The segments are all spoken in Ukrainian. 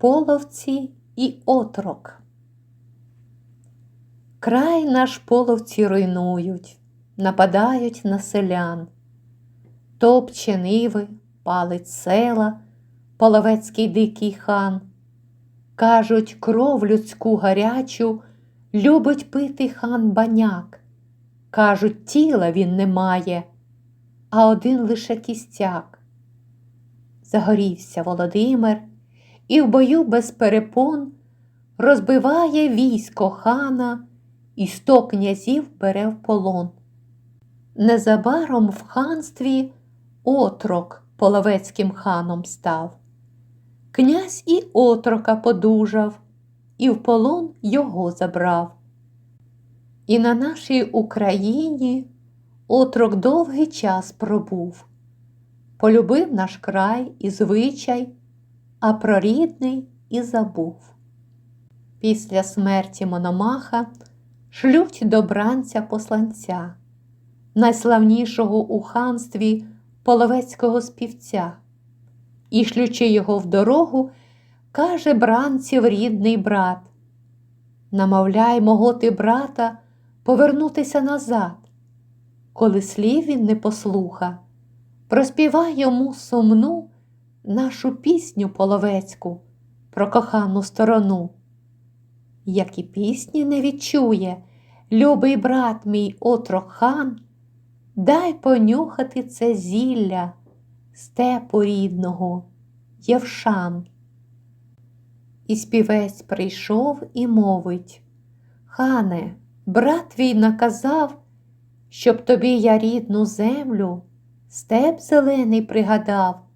Половці і отрок. Край наш половці руйнують, нападають на селян, топче ниви, палить села, половецький дикий хан. Кажуть, кров людську гарячу любить пити хан баняк. Кажуть, тіла він не має, а один лише кістяк. Загорівся Володимир і в бою без перепон розбиває військо хана і сто князів бере в полон. Незабаром в ханстві отрок половецьким ханом став. Князь і отрока подужав, і в полон його забрав. І на нашій Україні отрок довгий час пробув, полюбив наш край і звичай, а про рідний і забув. Після смерті Мономаха шлють до бранця посланця, найславнішого у ханстві половецького співця, і, шлючи його в дорогу, каже бранців рідний брат: Намовляй мого ти брата повернутися назад, коли слів він не послуха, проспівай йому сумну нашу пісню половецьку про кохану сторону. Як і пісні не відчує, любий брат мій отрок хан, дай понюхати це зілля степу рідного, Євшан. І співець прийшов і мовить Хане, брат твій наказав, щоб тобі я рідну землю, степ зелений пригадав,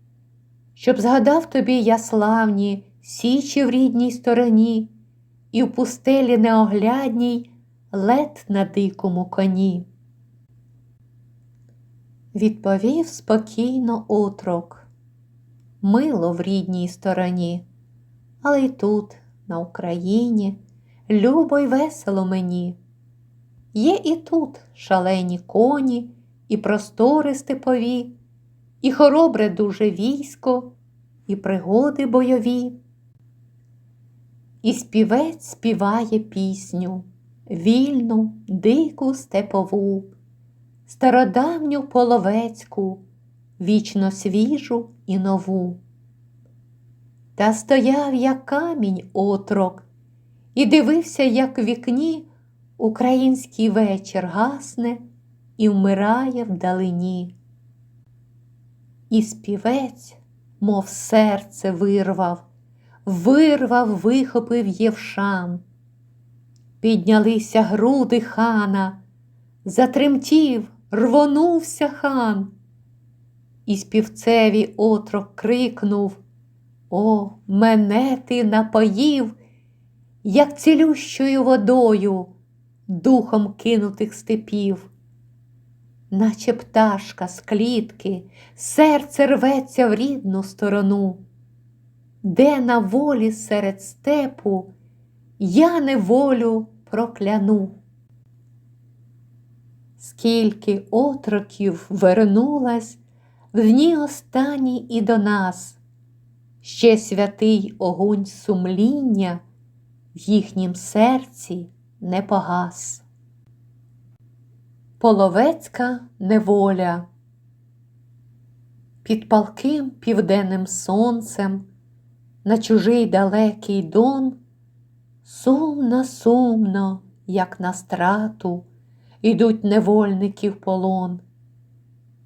щоб згадав тобі я славні січі в рідній стороні, і в пустелі неоглядній лед на дикому коні. Відповів спокійно отрок, мило в рідній стороні, але й тут, на Україні, любо й весело мені. Є і тут шалені коні, і простори степові, і хоробре дуже військо, і пригоди бойові. І співець співає пісню, вільну, дику степову, стародавню половецьку, вічно свіжу і нову. Та стояв, як камінь отрок, і дивився, як в вікні український вечір гасне і вмирає вдалині. І співець, мов серце вирвав, вирвав, вихопив Євшан. Піднялися груди хана, затремтів, рвонувся хан. І співцеві отрок крикнув О, мене ти напоїв, як цілющою водою, духом кинутих степів. Наче пташка з клітки, серце рветься в рідну сторону, де на волі серед степу я неволю прокляну. Скільки отроків вернулась в дні останні і до нас, ще святий огонь сумління в їхнім серці не погас. Половецька неволя. Під палким південним сонцем на чужий далекий дон, сумно, сумно, як на страту, ідуть невольники в полон.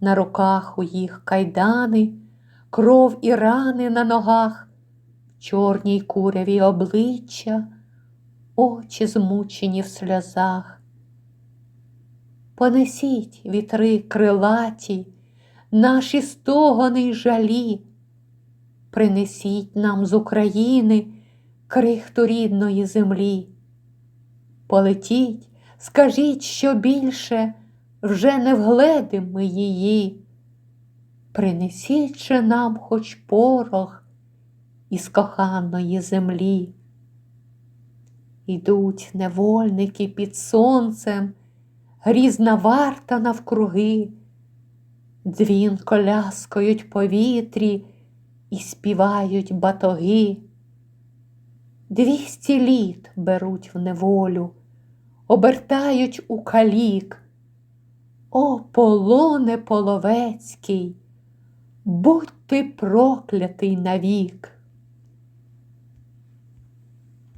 На руках у їх кайдани, кров і рани на ногах, чорній куряві обличчя, очі змучені в сльозах. Понесіть вітри крилаті, наші стогони й жалі, принесіть нам з України крихту рідної землі. Полетіть, скажіть, що більше вже не вгледим ми її. Принесіть же нам хоч порох із коханої землі. Ідуть невольники під сонцем грізна варта навкруги, дзвін коляскають повітрі і співають батоги. Двісті літ беруть в неволю, обертають у калік. О, полоне половецький, будь ти проклятий навік.